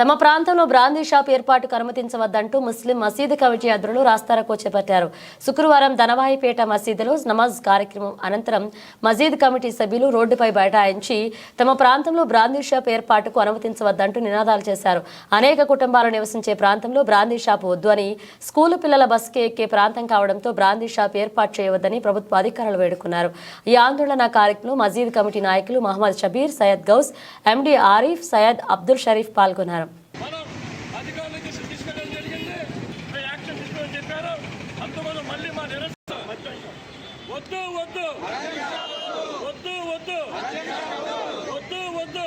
తమ ప్రాంతంలో brandy shop ఏర్పాటుకు అనుమతించవద్దంటూ ముస్లిం మసీదు కమిటీ అధ్యక్షులు రాస్తారోకో చేపట్టారు. శుక్రవారం ధనవాయిపేట మసీదులో నమాజ్ కార్యక్రమం అనంతరం మసీద్ కమిటీ సభ్యులు రోడ్డుపై బైఠాయించి తమ ప్రాంతంలో బ్రాందీ షాప్ ఏర్పాటుకు అనుమతించవద్దంటూ నినాదాలు చేశారు. అనేక కుటుంబాలు నివసించే ప్రాంతంలో బ్రాందీ షాప్ వద్దు అని స్కూలు పిల్లల బస్కి ఎక్కే ప్రాంతం కావడంతో బ్రాందీ షాప్ ఏర్పాటు చేయవద్దని ప్రభుత్వ అధికారులు వేడుకున్నారు. ఈ ఆందోళన కార్యక్రమంలో మసీద్ కమిటీ నాయకులు మహమ్మద్ షబీర్ సయ్యద్ గౌస్ ఎండి ఆరిఫ్ సయ్యద్ అబ్దుల్ షరీఫ్ పాల్గొన్నారు. మళ్ళీ మా నిరసన వద్దు వద్దు వద్దు వద్దు వద్దు వద్దు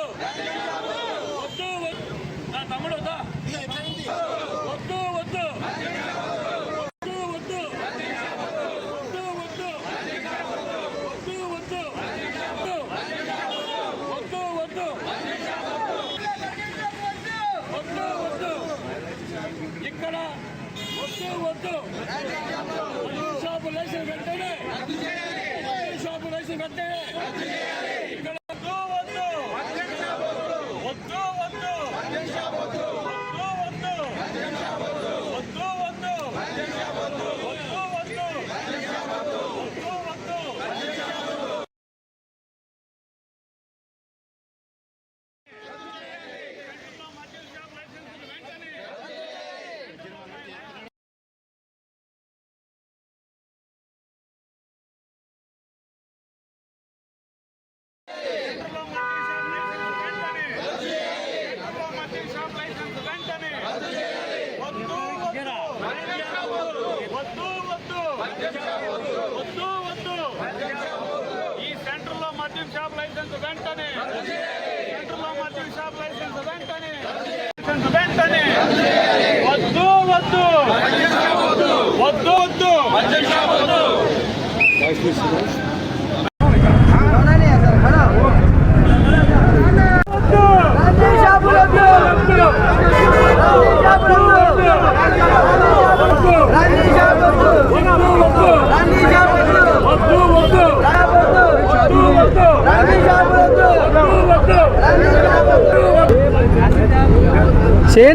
వద్దు నా తమ్ముడు వద్దా వద్దు వద్దు ఇక్కడ వద్దు వద్దు రైస్ వెంటనే షాపు రైస్ వెంటనే ఈ సెంటర్లో మద్యం షాప్ లైసెన్స్ వెంటనే సెంటర్లో మద్యం షాప్ లైసెన్స్ వెంటనే లైసెన్స్ వెంటనే వద్దు వద్దు వద్దు వద్దు మద్యం షాప్ వద్దు వద్దు Chế!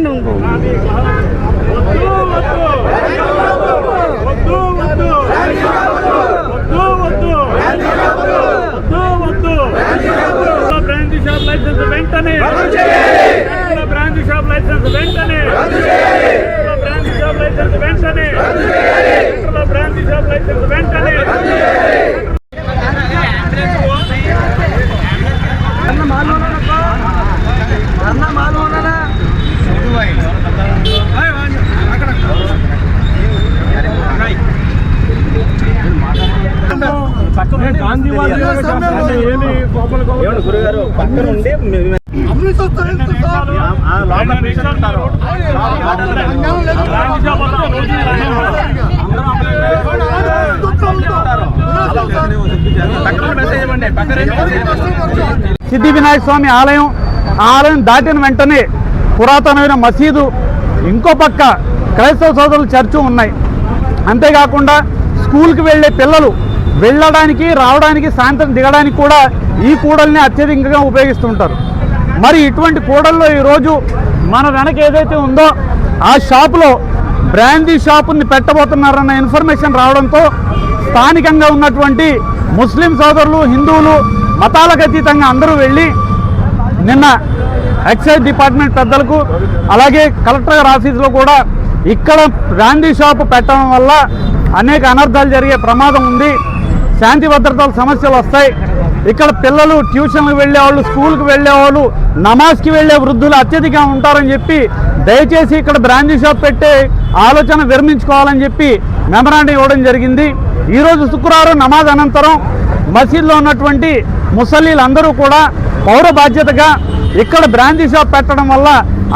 గురుగారు పక్కన ఉండి సిద్ధి వినాయక స్వామి ఆలయం ఆలయం దాటిన వెంటనే పురాతనమైన మసీదు ఇంకో పక్క క్రైస్తవ సోదరుల చర్చు ఉన్నాయి అంతేకాకుండా స్కూల్కి వెళ్ళే పిల్లలు వెళ్ళడానికి రావడానికి సాయంత్రం దిగడానికి కూడా ఈ కూడల్ని అత్యధికంగా ఉపయోగిస్తుంటారు. మరి ఇటువంటి కూడల్లో ఈరోజు మన వెనక ఏదైతే ఉందో ఆ షాపులో బ్రాందీ షాపుని పెట్టబోతున్నారన్న ఇన్ఫర్మేషన్ రావడంతో స్థానికంగా ఉన్నటువంటి ముస్లిం సోదరులు హిందువులు మతాలకు అతీతంగా అందరూ వెళ్ళి నిన్న ఎక్సైజ్ డిపార్ట్మెంట్ పెద్దలకు అలాగే కలెక్టర్ గారి ఆఫీసులో కూడా ఇక్కడ బ్రాందీ షాపు పెట్టడం వల్ల అనేక అనర్థాలు జరిగే ప్రమాదం ఉంది. శాంతి భద్రతల సమస్యలు వస్తాయి. ఇక్కడ పిల్లలు ట్యూషన్లకు వెళ్ళేవాళ్ళు స్కూల్కి వెళ్ళేవాళ్ళు నమాజ్కి వెళ్ళే వృద్ధులు అత్యధికంగా ఉంటారని చెప్పి దయచేసి ఇక్కడ బ్రాంచ్ షాప్ పెట్టే ఆలోచన విరమించుకోవాలని చెప్పి మెమరాండం ఇవ్వడం జరిగింది. ఈరోజు శుక్రవారం నమాజ్ అనంతరం మసీద్లో ఉన్నటువంటి ముసలీలందరూ కూడా పౌర బాధ్యతగా ఇక్కడ బ్రాంచ్ షాప్ పెట్టడం వల్ల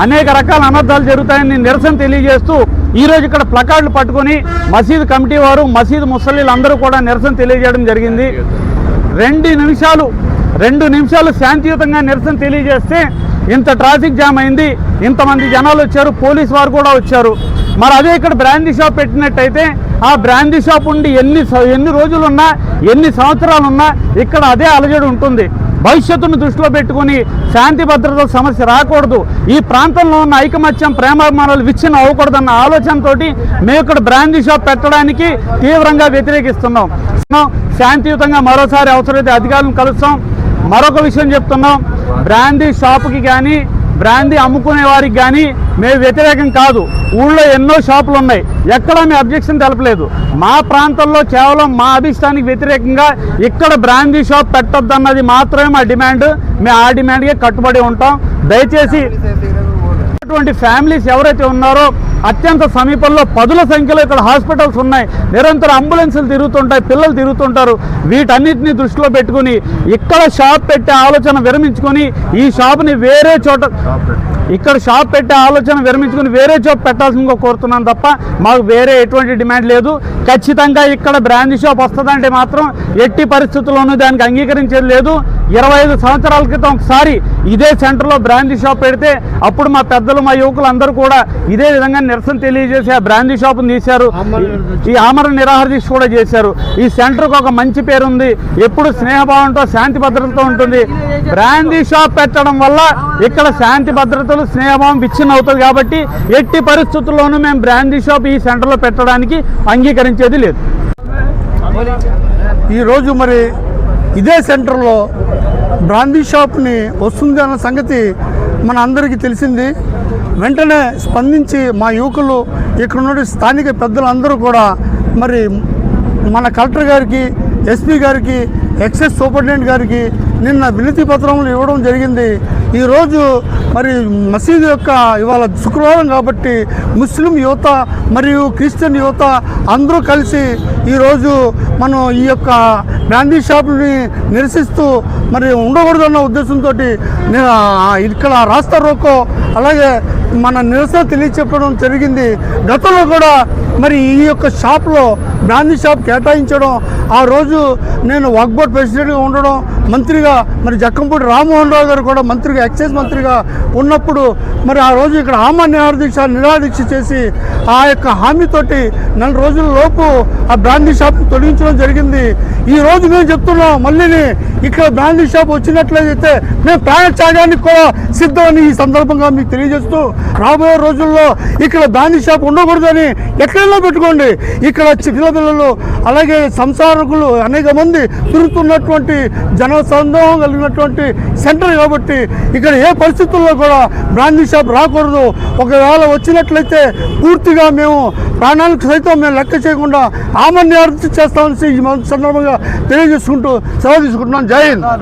అనేక రకాల అనర్థాలు జరుగుతాయని నిరసన తెలియజేస్తూ ఈరోజు ఇక్కడ ప్లకార్డులు పట్టుకొని మసీదు కమిటీ వారు మసీదు ముసలీలు అందరూ కూడా నిరసన తెలియజేయడం జరిగింది. రెండు నిమిషాలు రెండు నిమిషాలు శాంతియుతంగా నిరసన తెలియజేస్తే ఇంత ట్రాఫిక్ జామ్ అయింది ఇంతమంది జనాలు వచ్చారు పోలీస్ వారు కూడా వచ్చారు. మరి అదే ఇక్కడ బ్రాందీ షాప్ పెట్టినట్టయితే ఆ బ్రాందీ షాప్ ఉండి ఎన్ని స- ఎన్ని రోజులు ఉన్నా ఎన్ని సంవత్సరాలు ఉన్నా ఇక్కడ అదే అలజడి ఉంటుంది. భవిష్యత్తును దృష్టిలో పెట్టుకుని శాంతి భద్రత సమస్య రాకూడదు. ఈ ప్రాంతంలో ఉన్న ఐకమత్యం ప్రేమాభిమానాలు విచ్ఛిన్నం అవ్వకూడదన్న ఆలోచనతోటి మేము ఇక్కడ బ్రాందీ షాప్ పెట్టడానికి తీవ్రంగా వ్యతిరేకిస్తున్నాం. శాంతియుతంగా మరోసారి అవసరమైతే అధికారులను కలుస్తాం. మరొక విషయం చెప్తున్నాం. బ్రాందీ షాపుకి కానీ బ్రాందీ అమ్ముకునే వారికి కానీ మేము వ్యతిరేకం కాదు. ఊళ్ళో ఎన్నో షాపులు ఉన్నాయి. ఎక్కడ మేము అబ్జెక్షన్ తెలపలేదు. మా ప్రాంతంలో కేవలం మా అభిష్టానికి వ్యతిరేకంగా ఇక్కడ బ్రాందీ షాప్ పెట్టొద్దన్నది మాత్రమే మా డిమాండ్. మేము ఆ డిమాండ్కే కట్టుబడి ఉంటాం. దయచేసి ఫ్యామిలీస్ ఎవరైతే ఉన్నారో అత్యంత సమీపంలో పదుల సంఖ్యలో ఇక్కడ హాస్పిటల్స్ ఉన్నాయి. నిరంతరం అంబులెన్సులు తిరుగుతుంటాయి పిల్లలు తిరుగుతుంటారు. వీటన్నిటిని దృష్టిలో పెట్టుకుని ఇక్కడ షాప్ పెట్టే ఆలోచన విరమించుకొని ఈ షాప్ని వేరే చోట ఇక్కడ షాప్ పెట్టే ఆలోచన విరమించుకుని వేరే చోట పెట్టాల్సిందిగా కోరుతున్నాను తప్ప మాకు వేరే ఎటువంటి డిమాండ్ లేదు. ఖచ్చితంగా ఇక్కడ బ్రాండ్ షాప్ వస్తుందంటే మాత్రం ఎట్టి పరిస్థితుల్లోనూ దానికి అంగీకరించేది లేదు. ఇరవై ఐదు సంవత్సరాల క్రితం ఒకసారి ఇదే సెంటర్లో బ్రాందీ షాప్ పెడితే అప్పుడు మా పెద్దలు మా యువకులు అందరూ కూడా ఇదే విధంగా నిరసన తెలియజేసి ఆ బ్రాందీ షాప్ను తీశారు. ఈ ఆమరణ నిరాహార దీక్ష కూడా చేశారు. ఈ సెంటర్కి ఒక మంచి పేరు ఉంది. ఎప్పుడు స్నేహభావంతో శాంతి భద్రతతో ఉంటుంది. బ్రాందీ షాప్ పెట్టడం వల్ల ఇక్కడ శాంతి భద్రతలు స్నేహభావం విచ్ఛిన్న అవుతుంది కాబట్టి ఎట్టి పరిస్థితుల్లోనూ మేము బ్రాందీ షాప్ ఈ సెంటర్లో పెట్టడానికి అంగీకరించేది లేదు. ఈరోజు మరి ఇదే సెంటర్లో బ్రాందీ షాప్ని వస్తుంది అన్న సంగతి మన అందరికీ తెలిసింది. వెంటనే స్పందించి మా యువకులు ఇక్కడ ఉన్న స్థానిక పెద్దలందరూ కూడా మరి మన కలెక్టర్ గారికి ఎస్పీ గారికి ఎక్సైజ్ సూపరింటెండెంట్ గారికి నిన్న వినతి పత్రములు ఇవ్వడం జరిగింది. ఈరోజు మరి మసీదు యొక్క ఇవాళ శుక్రవారం కాబట్టి ముస్లిం యువత మరియు క్రిస్టియన్ యువత అందరూ కలిసి ఈరోజు మనం ఈ యొక్క బ్రాండీ షాప్ని నిరసిస్తూ మరి ఉండకూడదన్న ఉద్దేశంతో ఇక్కడ రాస్తా రోకో అలాగే మన నిరసన తెలియచెప్పడం జరిగింది. గతంలో కూడా మరి ఈ యొక్క షాప్లో బ్రాందీ షాప్ కేటాయించడం ఆ రోజు నేను వాక్బోర్డ్ ప్రెసిడెంట్గా ఉండడం మంత్రిగా మరి జక్కంపూడి రామ్మోహన్ రావు గారు కూడా మంత్రిగా ఎక్సైజ్ మంత్రిగా ఉన్నప్పుడు మరి ఆ రోజు ఇక్కడ ఆమా నిరాదీక్ష నిరాదీక్ష చేసి ఆ యొక్క హామీతోటి నెల రోజుల లోపు ఆ బ్రాందీ షాప్ తొలగించడం జరిగింది. ఈ రోజు మేము చెప్తున్నాం మళ్ళీ ఇక్కడ బ్రాందీ షాప్ వచ్చినట్లయితే మేము ప్రాణ త్యాగానికి కూడా సిద్ధమని ఈ సందర్భంగా మీకు తెలియజేస్తూ రాబోయే రోజుల్లో ఇక్కడ బ్రాందీ షాప్ ఉండకూడదని ఎక్కడైనా పెట్టుకోండి. ఇక్కడ చిన్నపిల్లలు అలాగే సంసారకులు అనేక మంది తిరుగుతున్నటువంటి జన సందోహం కలిగినటువంటి సెంటర్ కాబట్టి ఇక్కడ ఏ పరిస్థితుల్లో కూడా బ్రాందీ షాప్ రాకూడదు. ఒకవేళ వచ్చినట్లయితే పూర్తిగా మేము ప్రాణాలకు సైతం మేము లెక్క చేయకుండా ఆమన్యార్థి చేస్తామని ఈ సందర్భంగా తెలియజేసుకుంటూ సెలవు తీసుకుంటున్నాం. జై హింద్.